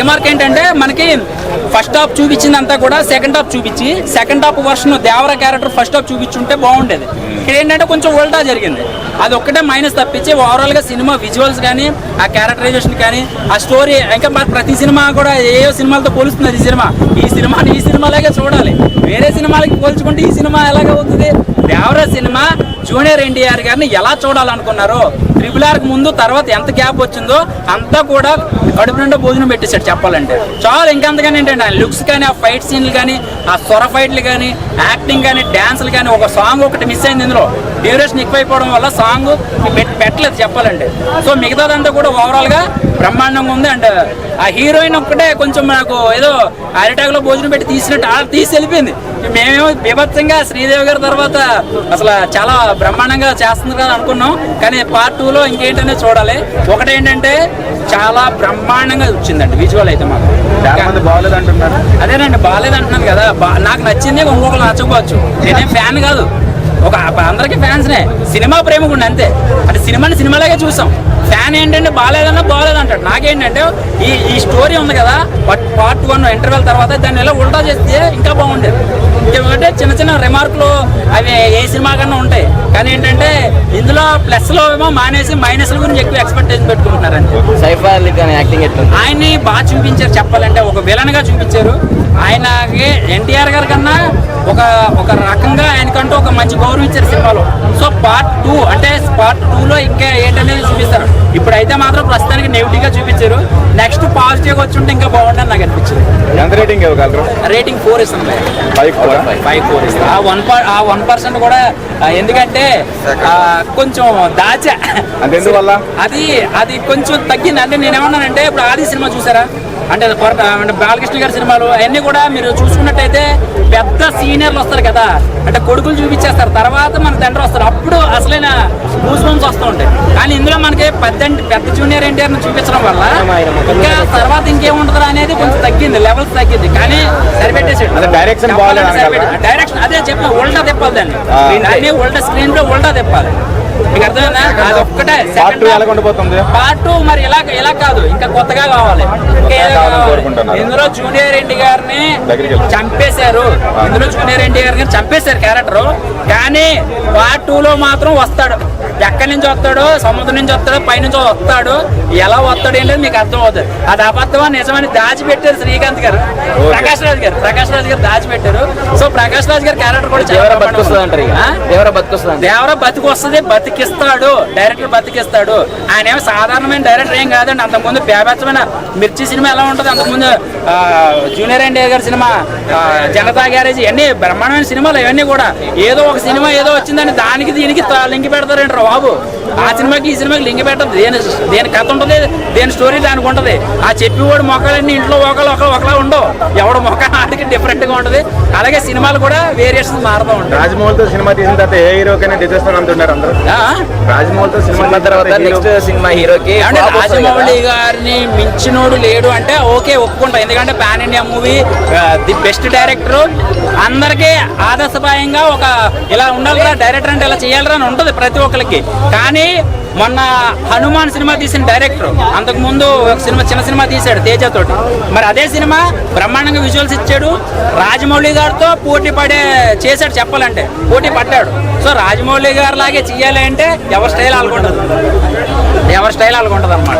Remark ఏంటంటే మనకి first half చూపించిందంతా కూడా సెకండ్ హాఫ్ చూపించి second half version Devara character first half చూపించుంటే బాగుండేది. ఇక్కడ ఏంటంటే కొంచెం ఉల్టా జరిగింది. అది ఒక్కటే మైనస్ తప్పించి ఓవరాల్గా సినిమా విజువల్స్ కానీ ఆ క్యారెక్టరైజేషన్ కానీ ఆ స్టోరీ ఇంకా మరి ప్రతి సినిమా కూడా ఏ సినిమాలతో పోలుస్తుంది ఈ సినిమా? ఈ సినిమాని ఈ సినిమాలాగే చూడాలి. వేరే సినిమాలకి పోల్చుకుంటే ఈ సినిమా ఎలాగ అవుతుంది? దేవర సినిమా జూనియర్ ఎన్టీఆర్ గారిని ఎలా చూడాలనుకున్నారో ట్రిపుల్ ఆర్కి ముందు తర్వాత ఎంత గ్యాప్ వచ్చిందో అంతా కూడా కడుపు నిండా భోజనం పెట్టేశాడు చెప్పాలంటే. చాలా ఇంకంతగానే ఏంటంటే ఆ లుక్స్ కానీ ఆ ఫైట్ సీన్లు కానీ ఆ స్వర ఫైట్లు కానీ యాక్టింగ్ కానీ డ్యాన్స్లు కానీ ఒక సాంగ్ ఒకటి మిస్ అయింది ఇందులో. డ్యూరేషన్ అయిపోవడం వల్ల సాంగ్ పెట్టలేదు చెప్పాలంటే. సో మిగతాదంతా కూడా ఓవరాల్గా బ్రహ్మాండంగా ఉంది. అండ్ ఆ హీరోయిన్ ఒక్కటే కొంచెం నాకు ఏదో అరిటాకులో భోజనం పెట్టి తీసినట్టు అలా తీసి వెళ్ళిపోయింది. మేమేమో బీభత్సంగా శ్రీదేవి గారి తర్వాత అసలు చాలా బ్రహ్మాండంగా చేస్తుంది కదా అనుకున్నాం. కానీ పార్ట్ టూలో ఇంకేంటనే చూడాలి. ఒకటి ఏంటంటే చాలా బ్రహ్మాండంగా వచ్చిందండి విజువల్ అయితే మాకు అదేనండి బాగాలేదు అంటున్నాను కదా. నాకు నచ్చింది ఇంకొకరు నచ్చకపోవచ్చు. నేనేం ఫ్యాన్ కాదు. ఒక అందరికీ ఫ్యాన్స్నే సినిమా ప్రేమకుండి అంతే. అంటే సినిమాని సినిమాలాగే చూసాం. ఫ్యాన్ ఏంటంటే బాగాలేదన్నా బాగాలేదు అంటాడు. నాకేంటంటే ఈ ఈ స్టోరీ ఉంది కదా. బట్ పార్ట్ వన్ ఇంటర్వెల్ తర్వాత దాన్ని ఎలా ఉల్టా చేస్తే ఇంకా బాగుండేది. ఇంకేమంటే చిన్న చిన్న రిమార్కులు అవి ఏ సినిమా కన్నా ఉంటాయి. కానీ ఏంటంటే ఇందులో ప్లస్లో ఏమో మానేసి మైనస్ల గురించి ఎక్కువ ఎక్స్పెక్టేషన్ పెట్టుకుంటున్నారు అంతే సైఫ్ అలీ ఖాన్ యాక్టింగ్ ఆయన్ని బాగా చూపించారు చెప్పాలంటే ఒక విలన్గా చూపించారు. ఆయనకి ఎన్టీఆర్ గారి కన్నా ఒక ఒక రకంగా ఆయనకంటూ ఒక మంచి గౌరవం ఇచ్చారు సినిమాలో. సో పార్ట్ టూ అంటే పార్ట్లో ఇంకా ఏంటనేది చూపిస్తారు. ఇప్పుడైతే మాత్రం ప్రస్తుతానికి నెగిటివ్గా చూపించారు. నెక్స్ట్ పాజిటివ్గా వచ్చి ఉంటే ఇంకా బాగుండని నాకు అనిపించింది ఎంత రేటింగ్ ఇవ్వగలరు? రేటింగ్ ఫోర్ ఇస్తుంది ఫైవ్ కూడా ఫైవ్ ఫోర్ ఇస్తుంది ఆ వన్ ఆ వన్ పర్సెంట్ కూడా ఎందుకంటే కొంచెం దాచా? అది అది కొంచెం తగ్గింది. అంటే నేను ఏమన్నానంటే ఇప్పుడు ఆది సినిమా చూసారా? అంటే అంటే బాలకృష్ణ గారి సినిమాలు అవన్నీ కూడా మీరు చూసుకున్నట్టయితే పెద్ద సీనియర్లు వస్తారు కదా. అంటే కొడుకులు చూపించేస్తారు. తర్వాత మన తండ్రి వస్తారు. అప్పుడు అసలైన గూస్ బంప్స్ వస్తూ ఉంటాయి. కానీ ఇందులో మనకి పెద్ద పెద్ద జూనియర్ ఎన్టీఆర్ చూపించడం వల్ల ఇంకా తర్వాత ఇంకేముంటుందా అనేది కొంచెం తగ్గింది. లెవెల్స్ తగ్గింది. కానీ సరిపెట్టేసాడు. అనగలరా? డైరెక్షన్ అదే చెప్పిన. ఉల్టా తిప్పాలి దాన్ని. దాన్ని ఉల్టా స్క్రీన్లో ఉల్టా తిప్పాలి. మీకు అర్థమైందా? అది ఒక్కటే. పార్ట్ మరి ఇలా ఇలా కాదు. ఇంకా కొత్తగా కావాలి. ఇందులో జూనియర్ ఎన్టీ గారిని. చంపేశారు. ఇందులో జూనియర్ ఎన్టీ గారిని చంపేశారు క్యారెక్టర్. కానీ పార్ట్ టూ లో మాత్రం వస్తాడు. ఎక్కడి నుంచి వస్తాడో సముద్రం నుంచి వస్తాడో పై నుంచి వస్తాడు ఎలా వస్తాడు ఏంటంటే మీకు అర్థం అవుతుంది అది అబద్ధమా నిజమని దాచిపెట్టారు శ్రీకాంత్ గారు. ప్రకాష్ రాజ్ గారు. ప్రకాష్ రాజ్ గారు దాచిపెట్టారు. సో ప్రకాష్ రాజ్ గారి క్యారెక్టర్ కూడా దేవర బతుకొస్తుంది బతుకొస్తుంది. బతికి వస్తుంది బతికిస్తాడు. డైరెక్టర్ బతికిస్తాడు. ఆయన ఏమో సాధారణమైన డైరెక్టర్ ఏం కాదండి. అంతకుముందు బేబచ్చమైన మిర్చి సినిమా ఎలా ఉంటుంది? అంతకుముందు జూనియర్ ఎన్టీఆర్ గారి సినిమా జనతా గ్యారేజ్ ఇవన్నీ బ్రహ్మాండమైన సినిమాలు ఇవన్నీ కూడా. ఏదో ఒక సినిమా ఏదో వచ్చిందని దానికి దీనికి త- లింక్ పెడతారంటారు బాబు? ఆ సినిమాకి ఈ సినిమాకి లింక్ పెట్టదు. దేని దేని కథ ఉంటుంది దేని స్టోరీ దానికి ఉంటుంది? ఆ చెప్పేవాడు మొక్కలన్నీ ఇంట్లో ఒకళ్ళు ఒకళ్ళు ఒకలా ఉండవు. ఎవడు మొక్క ఆడికి డిఫరెంట్గా ఉంటుంది. అలాగే సినిమాలు కూడా వేరియేషన్స్ మారుతూ ఉంటాయి. రాజమౌళితో సినిమా తీసిన తర్వాత ఏ హీరోకైనా తెచ్చేస్తాను అంటున్నారు అందరూ? రాజమౌళితో సినిమా తర్వాత నెక్స్ట్ సినిమా హీరోకి కదా. రాజమౌళి గారిని మించినోడు లేడు అంటే ఓకే ఒప్పుకుంటా. ఎందుకంటే pan India movie the best director అందరికీ ఆదర్శపాయంగా ఒక ఇలా ఉండాలిరా డైరెక్టర్ అంటే ఇలా చేయాలిరా అని ఉంటుంది ప్రతి ఒక్కరికి. కానీ మొన్న హనుమాన్ సినిమా తీసిన డైరెక్టర్ అంతకు ముందు ఒక సినిమా చిన్న సినిమా తీశాడు తేజ తోటి. మరి అదే సినిమా బ్రహ్మాండంగా విజువల్స్ ఇచ్చాడు. రాజమౌళి గారితో పోటీ పడే చేశాడు చెప్పాలంటే పోటీ పడ్డాడు. సో రాజమౌళి గారు లాగే చేయాలి అంటే ఎవరి స్టైల్ అలాగుంటుంది ఎవరి స్టైల్ అలాగుంటుంది అనమాట